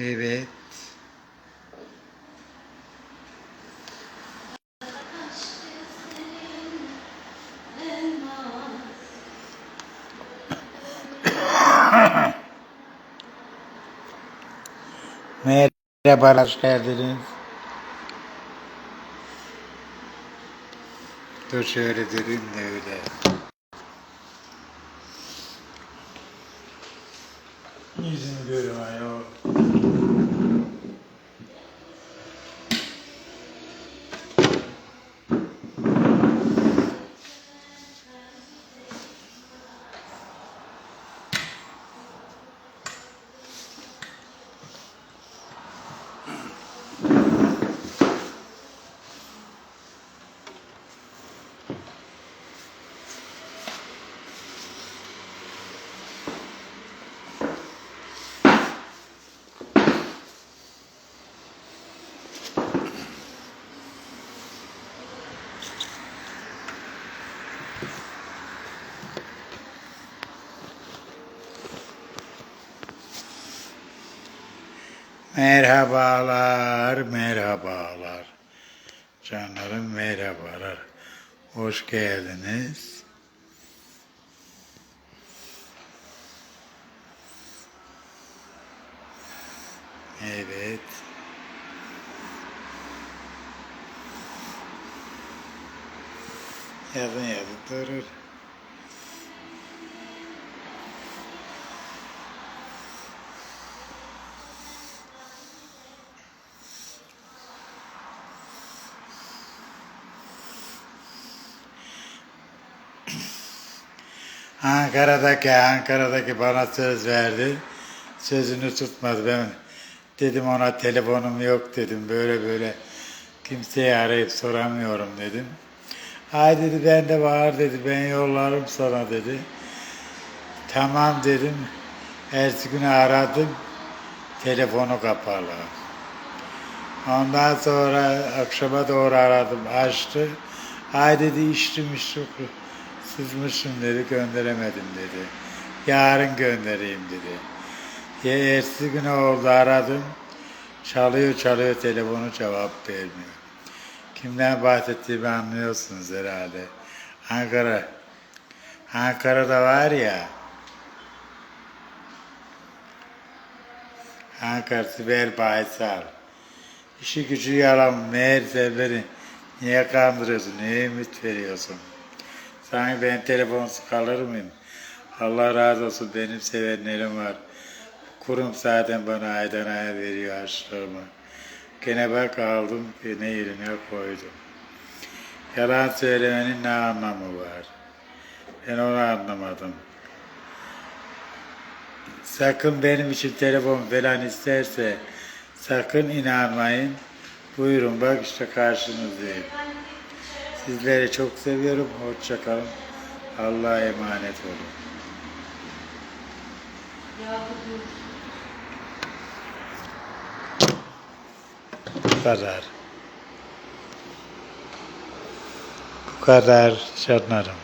Evet. Merhaba, hoş geldiniz. Dur şöyle durayım da öyle. にじんでるわよ。Merhabalar, merhabalar. Canlarım merhabalar. Hoş geldiniz. Evet. Yazın yazın durur. Ankara'daki Ankara'daki bana söz verdi. Sözünü tutmadı. Ben dedim ona telefonum yok dedim. Böyle böyle kimseyi arayıp soramıyorum dedim. Ay dedi ben de var dedi. Ben yollarım sana dedi. Tamam dedim. Ertesi günü aradım. Telefonu kapalı. Ondan sonra akşama doğru aradım. Açtı. Ay dedi içtim içtim. Sızmışım dedi gönderemedim dedi. Yarın göndereyim dedi. Ya ertesi gün oldu aradım. Çalıyor çalıyor telefonu cevap vermiyor. Kimden bahsettiğimi anlıyorsunuz herhalde. Ankara. Ankara'da var ya. Ankara Sibel Baysal. İşi gücü yalan meğerse beni niye kandırıyorsun, niye ümit veriyorsun? Sanki ben telefonsuz kalır mıyım? Allah razı olsun benim sevenlerim var. Kurum zaten bana aydan aya veriyor harçlığımı. Gene bak aldım ne yerine koydum. Yalan söylemenin ne anlamı var? Ben onu anlamadım. Sakın benim için telefon falan isterse sakın inanmayın. Buyurun bak işte karşınızdayım. Sizleri çok seviyorum. Hoşça kalın. Allah'a emanet olun. Bu kadar. Bu kadar canlarım.